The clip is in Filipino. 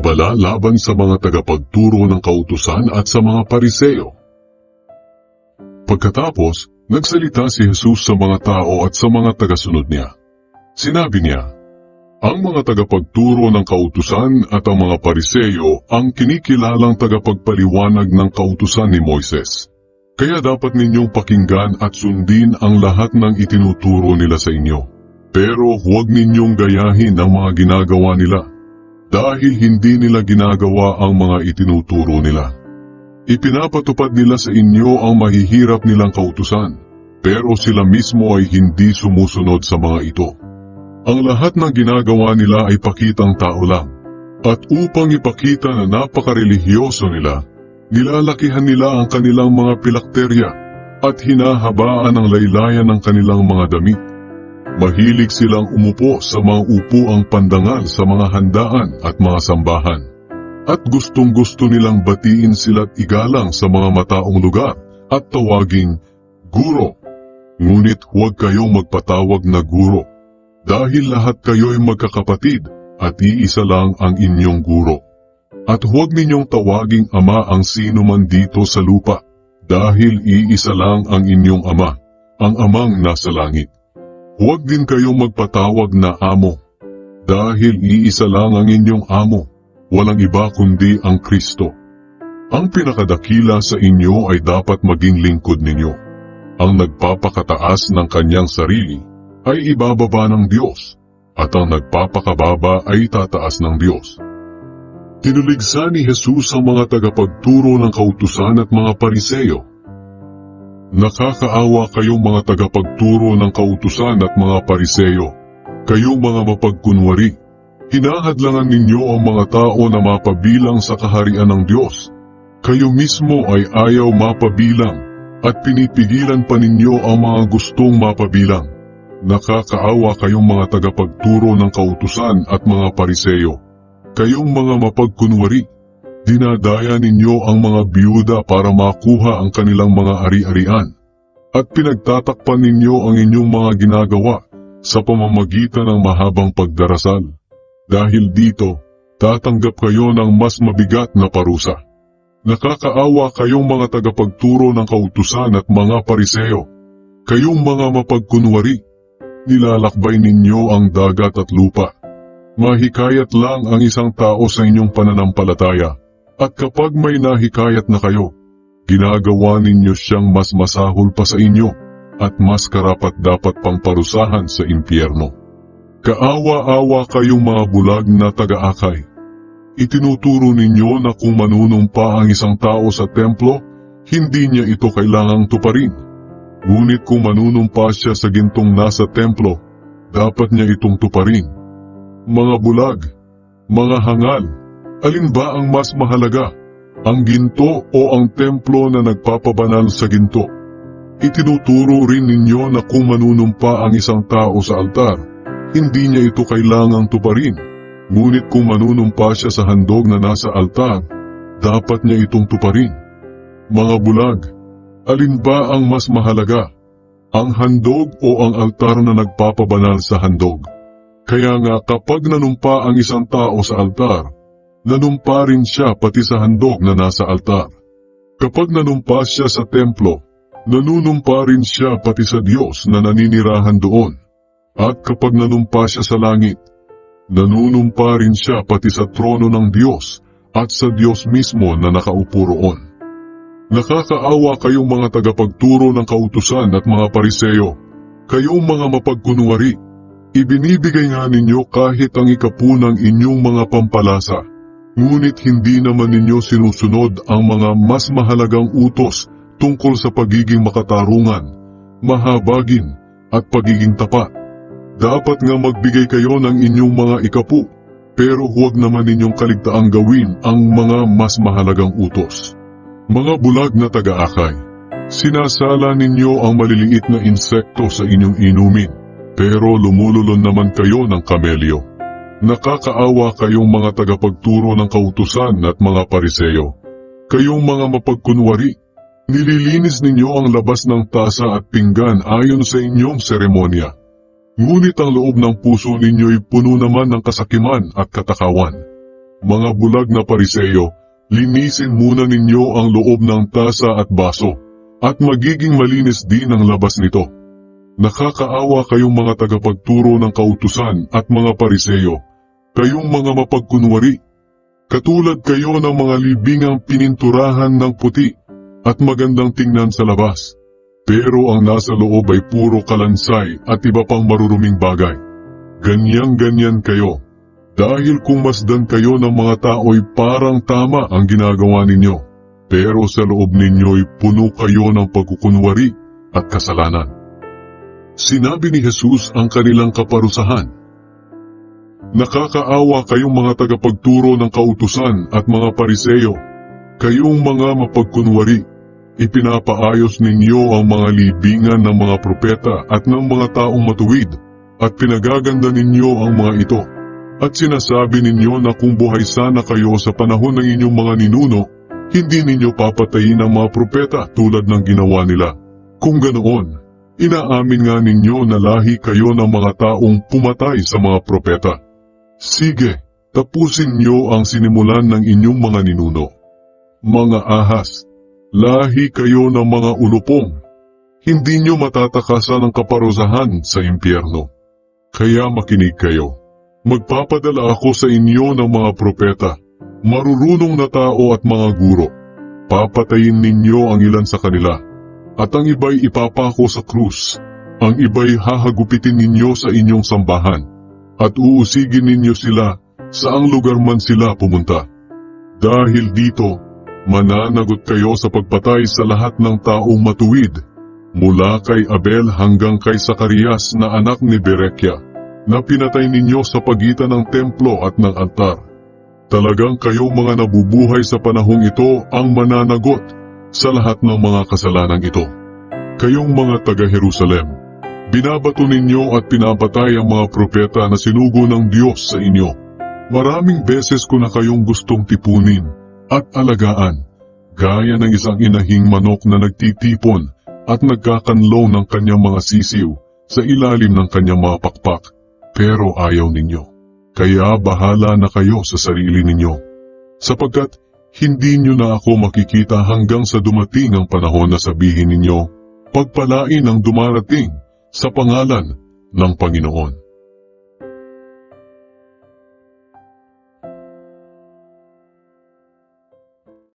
babala laban sa mga tagapagturo ng kautusan at sa mga pariseo. Pagkatapos, nagsalita si Jesus sa mga tao at sa mga tagasunod niya. Sinabi niya, Ang mga tagapagturo ng kautusan at ang mga pariseo ang kinikilalang tagapagpaliwanag ng kautusan ni Moises. Kaya dapat ninyong pakinggan at sundin ang lahat ng itinuturo nila sa inyo. Pero huwag ninyong gayahin ang mga ginagawa nila dahil hindi nila ginagawa ang mga itinuturo nila. Ipinapatupad nila sa inyo ang mahihirap nilang kautusan, pero sila mismo ay hindi sumusunod sa mga ito. Ang lahat ng ginagawa nila ay pakitang tao lang. At upang ipakita na napakarelihiyoso nila, nilalakihan nila ang kanilang mga pilakterya at hinahabaan ang laylayan ng kanilang mga damit. Mahilig silang umupo sa mga upuang pandangal sa mga handaan at mga sambahan. At gustong gusto nilang batiin sila't igalang sa mga mataong lugar at tawaging guro. Ngunit huwag kayong magpatawag na guro dahil lahat kayo'y magkakapatid at iisa lang ang inyong guro. At huwag ninyong tawaging ama ang sino man dito sa lupa dahil iisa lang ang inyong ama, ang amang nasa langit. Huwag din kayong magpatawag na amo, dahil iisa lang ang inyong amo, walang iba kundi ang Kristo. Ang pinakadakila sa inyo ay dapat maging lingkod ninyo. Ang nagpapakataas ng kanyang sarili ay ibababa ng Diyos, at ang nagpapakababa ay tataas ng Diyos. Tinuligsa ni Jesus ang mga tagapagturo ng kautusan at mga pariseyo Nakakaawa kayong mga tagapagturo ng kautusan at mga pariseyo. Kayong mga mapagkunwari. Hinahadlangan ninyo ang mga tao na mapabilang sa kaharian ng Diyos. Kayo mismo ay ayaw mapabilang at pinipigilan pa ninyo ang mga gustong mapabilang. Nakakaawa kayong mga tagapagturo ng kautusan at mga pariseyo. Kayong mga mapagkunwari. Dinadaya ninyo ang mga biyuda para makuha ang kanilang mga ari-arian. At pinagtatakpan ninyo ang inyong mga ginagawa sa pamamagitan ng mahabang pagdarasal. Dahil dito, tatanggap kayo ng mas mabigat na parusa. Nakakaawa kayong mga tagapagturo ng kautusan at mga pariseo. Kayong mga mapagkunwari. Nilalakbay ninyo ang dagat at lupa. Mahikayat lang ang isang tao sa inyong pananampalataya. At kapag may nahikayat na kayo, ginagawa ninyo siyang mas masahol pa sa inyo at mas karapat dapat pang parusahan sa impyerno. Kaawa-awa kayong mga bulag na taga-akay. Itinuturo ninyo na kung manunumpa ang isang tao sa templo, hindi niya ito kailangang tuparin. Ngunit kung manunumpa siya sa gintong nasa templo, dapat niya itong tuparin. Mga bulag, mga hangal, Alin ba ang mas mahalaga? Ang ginto o ang templo na nagpapabanal sa ginto? Itinuturo rin ninyo na kung manunumpa ang isang tao sa altar, hindi niya ito kailangang tuparin. Ngunit kung manunumpa siya sa handog na nasa altar, dapat niya itong tuparin. Mga bulag, alin ba ang mas mahalaga? Ang handog o ang altar na nagpapabanal sa handog? Kaya nga kapag nanumpa ang isang tao sa altar, nanumpa rin siya pati sa handog na nasa altar. Kapag nanumpa siya sa templo, nanunumpa rin siya pati sa Diyos na naninirahan doon. At kapag nanumpa siya sa langit, nanunumpa rin siya pati sa trono ng Diyos at sa Diyos mismo na nakaupo roon. Nakakaawa kayong mga tagapagturo ng kautusan at mga pariseyo, kayong mga mapagkunwari. Ibinibigay nga ninyo kahit ang ikapunang inyong mga pampalasa Ngunit hindi naman ninyo sinusunod ang mga mas mahalagang utos tungkol sa pagiging makatarungan, mahabagin, at pagiging tapat. Dapat nga magbigay kayo ng inyong mga ikapu, pero huwag naman ninyong kaligtaang gawin ang mga mas mahalagang utos. Mga bulag na taga-akay, sinasala ninyo ang maliliit na insekto sa inyong inumin, pero lumululon naman kayo ng kamelyo. Nakakaawa kayong mga tagapagturo ng kautusan at mga pariseyo. Kayong mga mapagkunwari, nililinis ninyo ang labas ng tasa at pinggan ayon sa inyong seremonya. Ngunit ang loob ng puso ninyo'y puno naman ng kasakiman at katakawan. Mga bulag na pariseyo, linisin muna ninyo ang loob ng tasa at baso, at magiging malinis din ang labas nito. Nakakaawa kayong mga tagapagturo ng kautusan at mga pariseyo, kayong mga mapagkunwari. Katulad kayo ng mga libingang pininturahan ng puti at magandang tingnan sa labas. Pero ang nasa loob ay puro kalansay at iba pang maruruming bagay. Ganyan-ganyan kayo. Dahil kung masdan kayo ng mga tao'y parang tama ang ginagawa ninyo. Pero sa loob ninyo'y puno kayo ng pagkukunwari at kasalanan. Sinabi ni Jesus ang kanilang kaparusahan. Nakakaawa kayong mga tagapagturo ng kautusan at mga pariseyo. Kayong mga mapagkunwari. Ipinapaayos ninyo ang mga libingan ng mga propeta at ng mga taong matuwid at pinagaganda ninyo ang mga ito. At sinasabi ninyo na kung buhay sana kayo sa panahon ng inyong mga ninuno, hindi ninyo papatayin ang mga propeta tulad ng ginawa nila. Kung ganoon, inaamin nga ninyo na lahi kayo ng mga taong pumatay sa mga propeta. Sige, tapusin niyo ang sinimulan ng inyong mga ninuno. Mga ahas, lahi kayo ng mga ulupong. Hindi niyo matatakasan ang kaparusahan sa impyerno. Kaya makinig kayo. Magpapadala ako sa inyo ng mga propeta, marurunong na tao at mga guro. Papatayin ninyo ang ilan sa kanila, at ang iba'y ipapako sa krus. Ang iba'y hahagupitin ninyo sa inyong sambahan, at uusigin ninyo sila saang lugar man sila pumunta. Dahil dito, mananagot kayo sa pagpatay sa lahat ng taong matuwid, mula kay Abel hanggang kay Sakarias na anak ni Berekia na pinatay ninyo sa pagitan ng templo at ng altar. Talagang kayo mga nabubuhay sa panahong ito ang mananagot sa lahat ng mga kasalanan ito. Kayong mga taga-Jerusalem, binabato ninyo at pinapatay ang mga propeta na sinugo ng Diyos sa inyo. Maraming beses ko na kayong gustong tipunin at alagaan, gaya ng isang inahing manok na nagtitipon at nagkakanlaw ng kanyang mga sisiw sa ilalim ng kanyang mga pakpak pero ayaw ninyo. Kaya bahala na kayo sa sarili ninyo. Sapagkat hindi nyo na ako makikita hanggang sa dumating ang panahon na sabihin ninyo, pagpalain ang dumarating sa pangalan ng Panginoon.